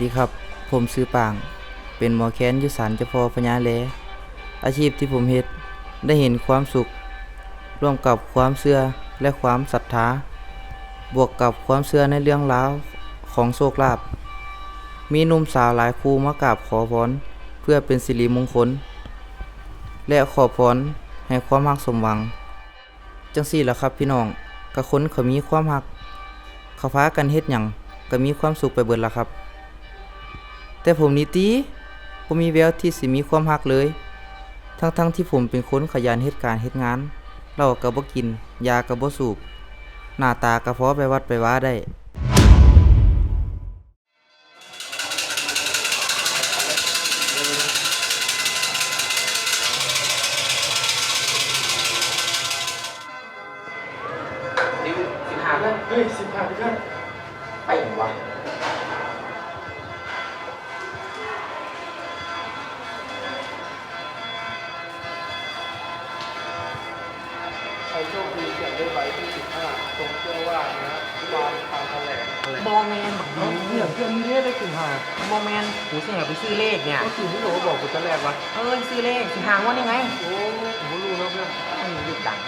ดีครับ ผมซื้อปาง เป็นหมอแค้นยุสารเจ้าพ่อพญาแลอาชีพที่ผมเฮ็ดได้เห็นความสุข ร่วมกับความเชื่อและความศรัทธา บวกกับความเชื่อในเรื่องราวของโชคลาภมีหนุ่มสาวหลายคู่มากราบขอพรเพื่อเป็นสิริมงคล และขอพรให้ความรักสมหวัง จังสี่ล่ะครับพี่น้องกะคนเขามีความรักเขาพากันเฮ็ดหยังก็มีความสุขไปเบิดล่ะครับ แต่ผมนี่ตีผมมีแววที่สิมีความหักเลย ทั้งๆที่ผมเป็นคนขยันเฮ็ดการเฮ็ดงานเหล่ากับบกิน ยากับบสูบ หน้าตากระเพาะไปวัดไปว่าได้ เอ้าเนี่ยเพื่อนนี่ได้ถึงห้าบอแมนกูเสียไปซื้อเลขเนี่ยก็คือที่หนูบอกกูจะแรกวะเออซื้อเลขสิหางว่ายังไง โอ้ผมก็รู้แล้วเพื่อนไม่มีหยุดตังค์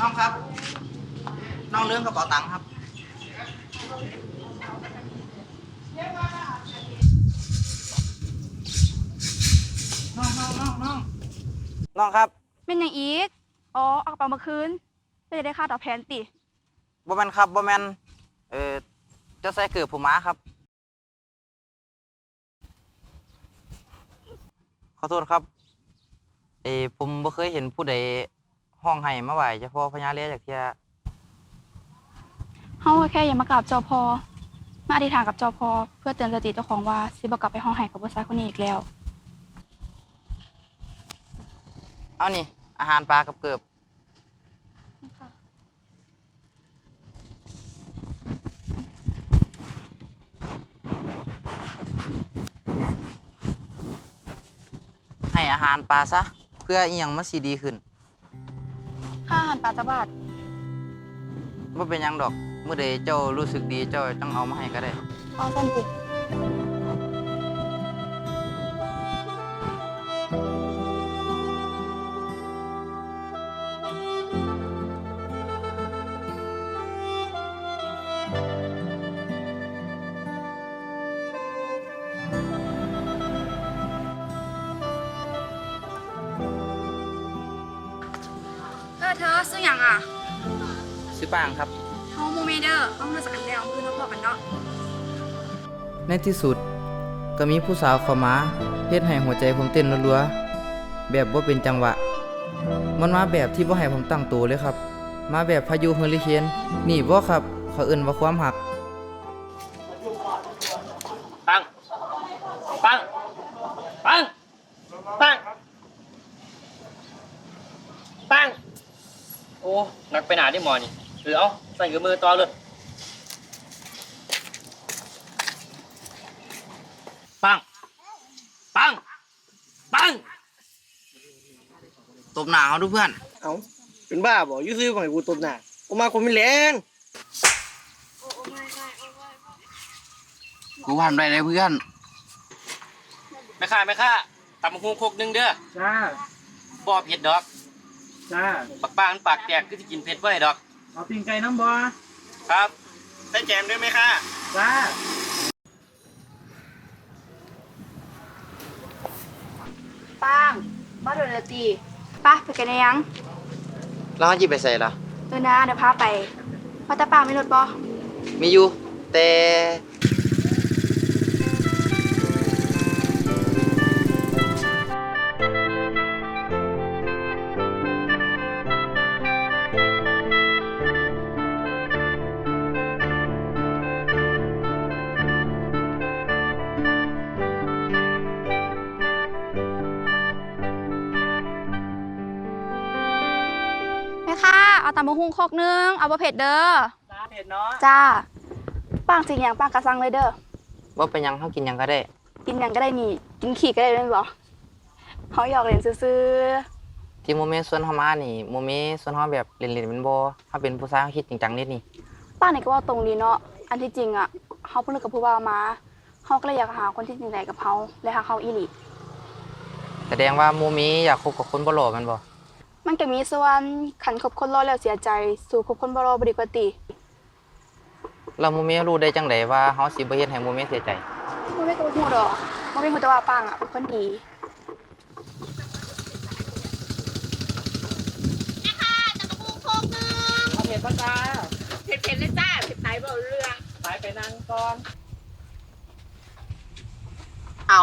น้องครับ น้องเรื่องกระเป๋าตังค์ครับน้องน้องน้องน้องน้องครับเป็นอย่างอีก อ๋อเอากระเป๋ามาคืนเพื่อจะได้ค่าตอบแทนติบ่แมนครับบ่แมนเออเจะใส่เกือบผมมาครับ ขอโทษครับ เออผมบ่เคยเห็นผู้ใด ห้องให้มาไหวเฉพาะพญาเลียจากเที่ยเฮาก็แค่อยากมากราบเจ้าพอมาอธิษฐานกับเจ้าพอเพื่อเตือนสติเจ้าของว่าสิบ่กลับไปห้องไห้กับผู้ชายคนนี้อีกแล้ว เอานี่ อาหารปลากับเกือบให้อาหารปลาซะ เพื่ออีหยังมันสิดีขึ้นค่าอาหารปลาจะบาทบ่เป็นหยังดอกเมื่อใดเจ้ารู้สึกดีเจ้าต้องเอามาให้ก็ได้ เอาสั้นติ ซื้อปางครับ เฮาโมเมเดอร์เอามาสักกันแล้วคือเราพอกันเนาะ ในที่สุดก็มีผู้สาวเข้ามาเฮ็ดให้หัวใจผมเต้นรัวๆแบบบ่เป็นจังหวะ มันมาแบบที่บ่ให้ผมตั้งตัวเลยครับ มาแบบพายุเฮอริเคนนี่บ่ครับเขาเอิ้นว่าความหัก ปัง ปัง ปัง ปัง ปัง โอ้หนักไปหนาที่หมอนี่ หรือเอาใส่กับมือต่อเลยปัง ปัง ปังตบหน้าเขาดูเพื่อน เอ้าเป็นบ้าบ่ยูซื้อของให้กูตบหน้ากูมาคนไม่แรงกูทำได้เลยเพื่อนแม่ค่าแม่ค่าตำบักหูโคกหนึ่งเด้อจ้าบ่เผ็ดดอก จ้า ปักป้ามันปากแตกคือจะกินเผ็ดไว้ดอก เอาตีนไก่น้ำบ่ครับใส่แจมด้วยไหมค่ะจ้าป้างบ้านเดลตีป้าไปกันได้ยังแล้วเขาจิไปใส่ล่ะเออนะเดี๋ยวพาไปว่าแต่ป้ามีรถบ่มีอยู่แต่ เอาตำบักหุ่งโคกนึง เอาบ่เผ็ดเด้อจ้าเผ็ดเนาะจ้าป้างจริงอย่างป้างกระซังเลยเด้อว่าเป็นหยังเขากินหยังก็ได้ กินหยังก็ได้นี่ กินขี้ก็ได้เลยบ่เขาหยอกเล่นซื่อที่โมเมส่วนเฮามานี่โมเมส่วนเฮาแบบเล่นๆเป็นบ่เฮาเป็นผู้ชายเฮาคิดจริงจังนิดนี่ๆป้านี่ก็เว่าตรงดีเนาะอันที่จริงอะเขาเพิ่งเลิกกับผู้บ่าวมาเขาก็เลยอยากหาคนที่จริงใจกับเขาและหาเขาอีหลีแสดงว่าโมเมอยากคบกับคนบ่หล่อแมันบ่ มันก็มีส่วนขันคบคนรอแล้วเสียใจ สู่คบคนบ่รอบ่ดีกว่าติแล้วโมเมรู้ได้จังไดว่าเฮาสิบ่เฮ็ดให้โมเมเสียใจบ่ไม่ก็บ่ฮู้ดอกบ่ไม่ฮู้แต่ว่าป้างอะเป็นคนดีเอาเผ็ดป่ะจ้าเผ็ดๆเลยจ้าเผ็ดไหนเบาเรื่องไปไปนั่งก่อน เอา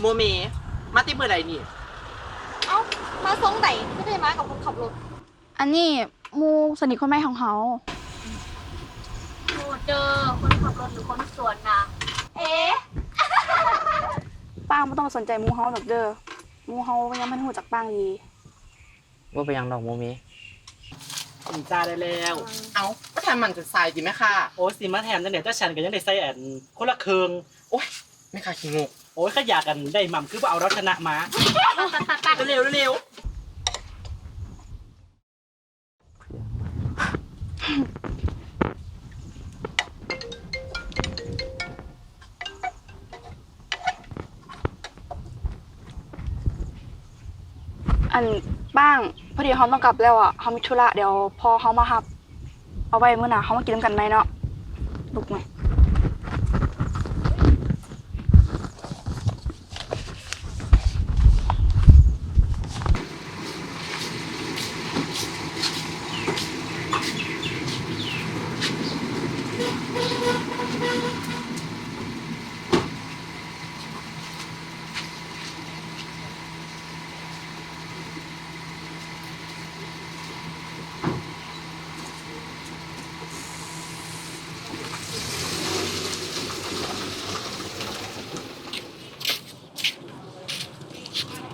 โมเมมาติมือไหนนี่เอ้า มาทรงไหนไม่ได้มากับคนขับรถอันนี้หมู่สนิทคนใหม่ของเขาโอ้เจอคนขับรถหรือคนสวนนะเอ๊ะป้างบ่ต้องมาสนใจหมู่เฮาดอกเด้อหมู่เฮายังบ่รู้จักป้างดีว่าเป็นหยังดอกโมเมกินจ้าได้แล้ว เอาก็ทำมันจะทรายดีไหมค่ะ โอ้ยสิมาแถมจังเดี๋ยวเจ้าฉันก็ยังได้ใส่แอนคนละเครืองโอ้ยไม่ค่ะขี้งกโอ้ยขยากกันได้หม่ำคือว่าเอาเราชนะมาเร็วเร็ว อันบ้างพอดีเขาต้องกลับแล้วอะเขามีธุระเดี๋ยวพอเขามาหับ เอาไว้มื้อหนาเขามากินน้ำกันไหมเนาะลูกไหม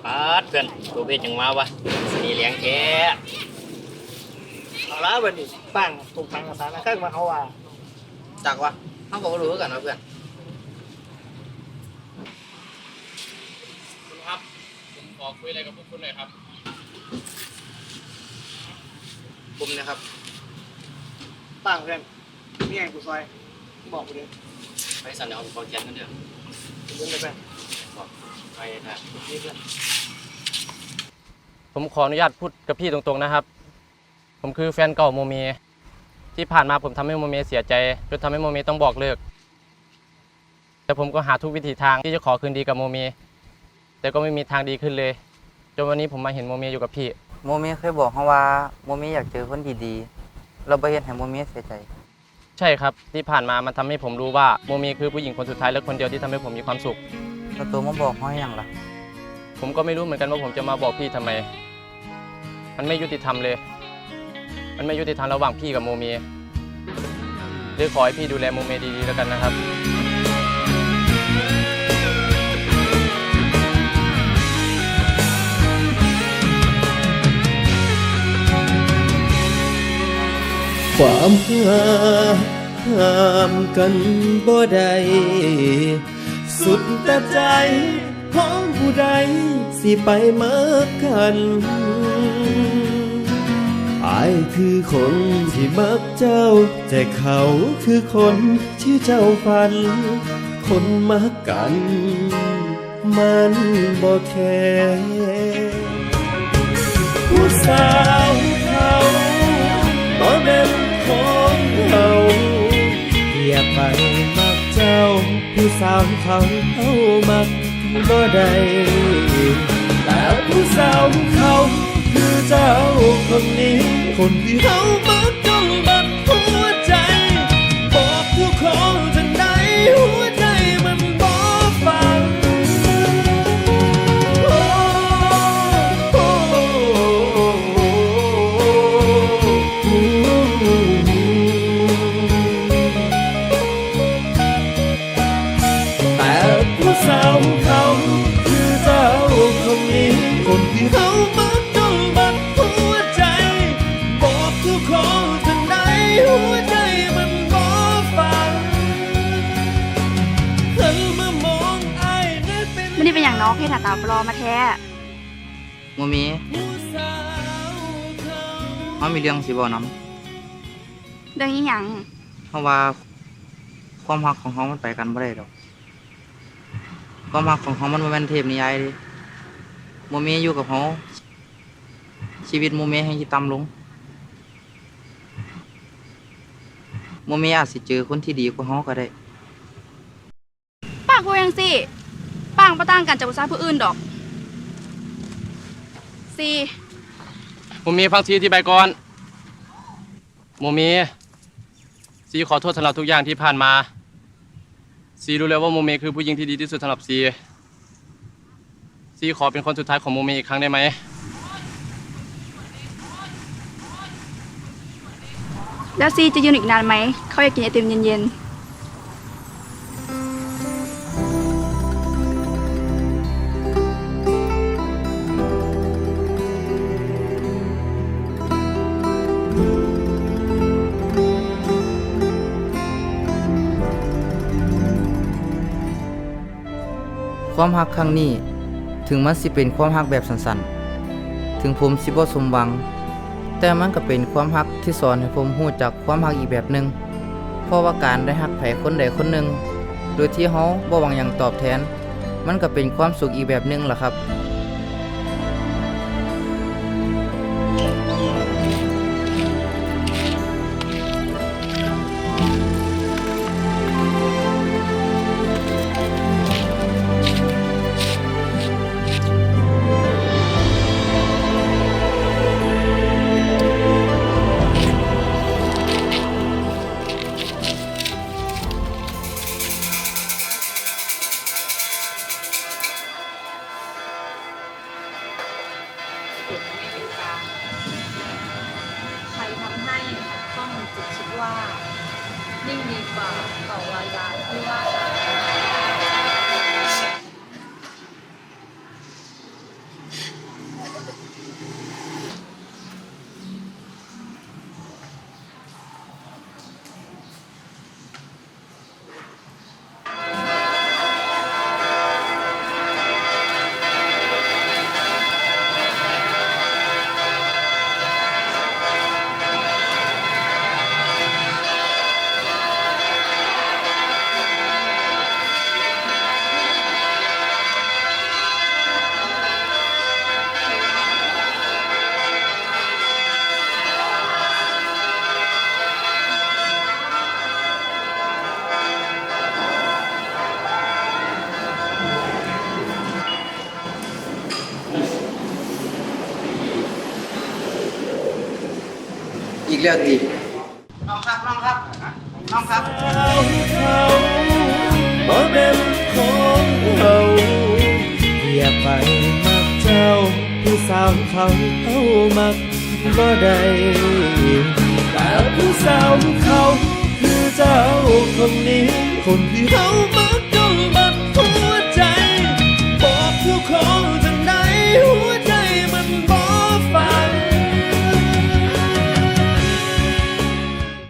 ปาดเพื่อน ตัวเพชรยังมาวะสนีเลี้ยงแกเอาละวันนี้ตั้งถูกทางภาษาหน้าเครื่องมาเขาว่าจักวะเฮาก็บ่รู้คือกันว่าเพื่อนคุณครับผมขอคุยอะไรกับพวกคุณหน่อยครับผมนะครับตั้งเพื่อนนี่ไงกูซอยบอกกูดิไปสัญญาของขอแกนนั่นเด้อกูเล่นไปเพื่อนบอกไปนะนี่เพื่อน ผมขออนุญาตพูดกับพี่ตรงๆนะครับ ผมคือแฟนเก่าโมเม ที่ผ่านมาผมทำให้โมเมเสียใจจนทำให้โมเมต้องบอกเลิก แต่ผมก็หาทุกวิถีทางที่จะขอคืนดีกับโมเม แต่ก็ไม่มีทางดีขึ้นเลย จนวันนี้ผมมาเห็นโมเมอยู่กับพี่ โมเมเคยบอกเฮาว่าโมเมอยากเจอคนดีๆ เราบ่เฮ็ดให้โมเมเสียใจ ใช่ครับ ที่ผ่านมามันทำให้ผมรู้ว่าโมเมคือผู้หญิงคนสุดท้ายและคนเดียวที่ทำให้ผมมีความสุข แล้วตัวมาบอกเฮาให้หยังล่ะ ผมก็ไม่รู้เหมือนกันว่าผมจะมาบอกพี่ทำไม มันไม่ยุติธรรมเลย มันไม่ยุติธรรมระหว่างพี่กับโมเมเดี๋ยวขอให้พี่ดูแลโมเมดีๆแล้วกันนะครับ ความหักห้ามกันบ่ได้สุดแต่ใจ ของผู้ใดสิไปมากันอายคือคนที่มักเจ้า แต่เขาคือคนที่เจ้าฝัน คนมักกัน มันบ่แค่ผู้สาวเขาบ่แม่นของเขาอย่าไปมักเจ้า ผู้สาวเขาเขามัก บ่ได้แต่ผู้สาวเขาคือเจ้าคนนี้ คนที่เขามักจ โมเมผู้สาวเขาเขามีเรื่องสิบอกนเรื่องนี้หยังำเพราะว่า ความรักของเขามันไปกันไม่ได้ดอก ความรักของเขามันบ่แม่นเทพนิยายเดิโมเมอยู่กับเขาชีวิตโมเมให้ต่ำลงโมเมอาจสิเจอคนที่ดีกว่าเขาก็ได้ป้างพูดยังสิป้างประต่างกันจากผู้ชายผู้อื่นดอก ซีโมเมฟังซีอธิบก่อนโมเมซีขอโทษสำหรับทุกอย่างที่ผ่านมาซีรู้แล้วว่าโมเมคือผู้หญิงที่ดีที่สุดสำหรับซีซีขอเป็นคนสุดท้ายของโมเมอีกครั้งได้ไหมแล้วซีจะยืนอีกนานไหมเขาอยากกินไอติมเย็น ความหักครั้งนี้ ถึงมันสิเป็นความหักแบบสั้นๆ ถึงผมสิบ่สมหวัง แต่มันก็เป็นความหักที่สอนให้ผมรู้จักความหักอีกแบบหนึงเพราะว่าการได้หักไผคนใดคนหนึ่งโดยที่เฮาบ่หวังอย่างตอบแทน มันก็เป็นความสุขอีกแบบหนึ่งล่ะครับ อีกแล้วติน้องครับน้องครับน้องครับสาวเขาบ่เป็นของเราอย่าไปมักเจ้าผู้สาวเขาเอามักบ่ได้แต่ผู้สาวเขาคือเจ้าคนนี้คนที่เขามัก